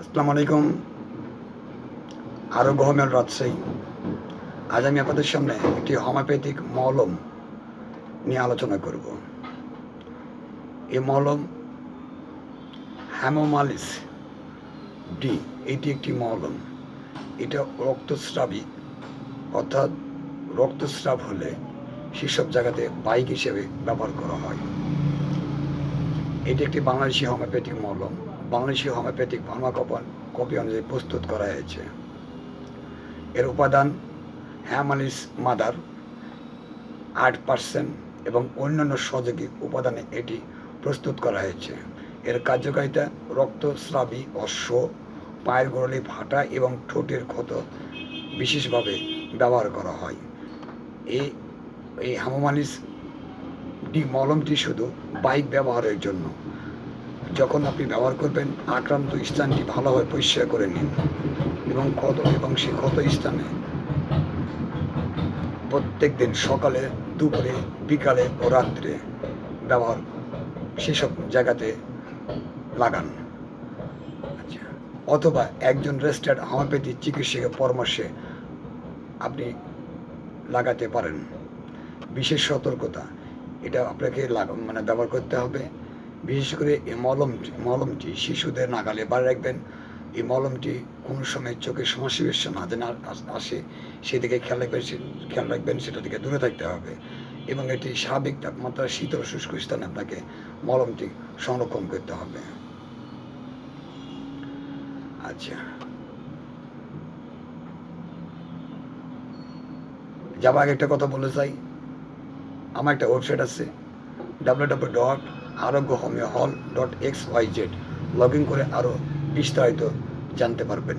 আসসালামু আলাইকুম। আরও গহমেল রাজশাহী আজ আমি আপনাদের সামনে একটি হোমিওপ্যাথিক মলম নিয়ে আলোচনা করব। এই মলম হ্যামোমালিস ডি, এটি একটি মলম। এটা রক্তস্রাবী, অর্থাৎ রক্তস্রাব হলে সেসব জায়গাতে বাইক হিসেবে ব্যবহার করা হয়। এটি একটি বাংলাদেশি হোমিওপ্যাথিক মলম। বাংলাদেশি হোমিওপ্যাথিক ফার্মাকপন কপি অনুযায়ী প্রস্তুত করা হয়েছে। এর উপাদান হ্যামালিস মাদার, আট পার্সেন্ট এবং অন্যান্য সহযোগী উপাদানে এটি প্রস্তুত করা হয়েছে। এর কার্যকারিতা রক্তস্রাবী অশ্ব, পায়ের গোড়ালি ফাটা এবং ঠোঁটের ক্ষত বিশেষভাবে ব্যবহার করা হয়। এই এই হামোমালিস ডি মলমটি শুধু বাইক ব্যবহারের জন্য যখন আপনি ব্যবহার করবেন, আক্রান্ত স্থানটি ভালোভাবে পরিষ্কার করে নিন এবং ক্ষত এবং সেই ক্ষত স্থানে প্রত্যেক দিন সকালে, দুপুরে, বিকালে ও রাত্রে ব্যবহার সেসব জায়গাতে লাগান। আচ্ছা অথবা একজন রেজিস্টার্ড হোমিওপ্যাথি চিকিৎসকের পরামর্শে আপনি লাগাতে পারেন। বিশেষ সতর্কতা, এটা আপনাকে মানে ব্যবহার করতে হবে। বিশেষ করে এই মলমটি মলমটি শিশুদের নাগালে বার রাখবেন। এই মলমটি কোনো সময় চোখের বেশি না যেন আসে সেদিকে খেয়াল রাখবেন খেয়াল রাখবেন, সেটা থেকে দূরে থাকতে হবে। এবং এটি স্বাভাবিক তাপমাত্রা শীতল শুষ্ক স্থানে আপনাকে মলমটি সংরক্ষণ করতে হবে। আচ্ছা। যাবার আগে একটা কথা বলে চাই। আমার একটা ওয়েবসাইট আছে W W dot Arogya homeo hall dot X Y Z. Log in করে আরও বিস্তারিত জানতে পারবেন।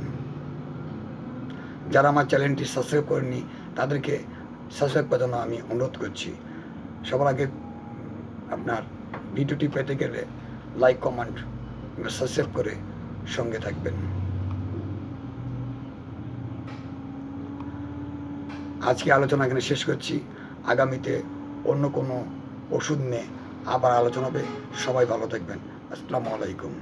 যারা আমার চ্যানেলটি সাবস্ক্রাইব করেনি তাদেরকে সাবস্ক্রাইব করার জন্য আমি অনুরোধ করছি। সবার আগে আপনার ভিডিওটি পেতে গেলে লাইক, কমেন্ট সাবস্ক্রাইব করে সঙ্গে থাকবেন। আজকে আলোচনা এখানে শেষ করছি। আগামীতে অন্য কোনো ওষুধ নিয়ে আবার আলোচনা হবে। সবাই ভালো থাকবেন। আসসালামু আলাইকুম।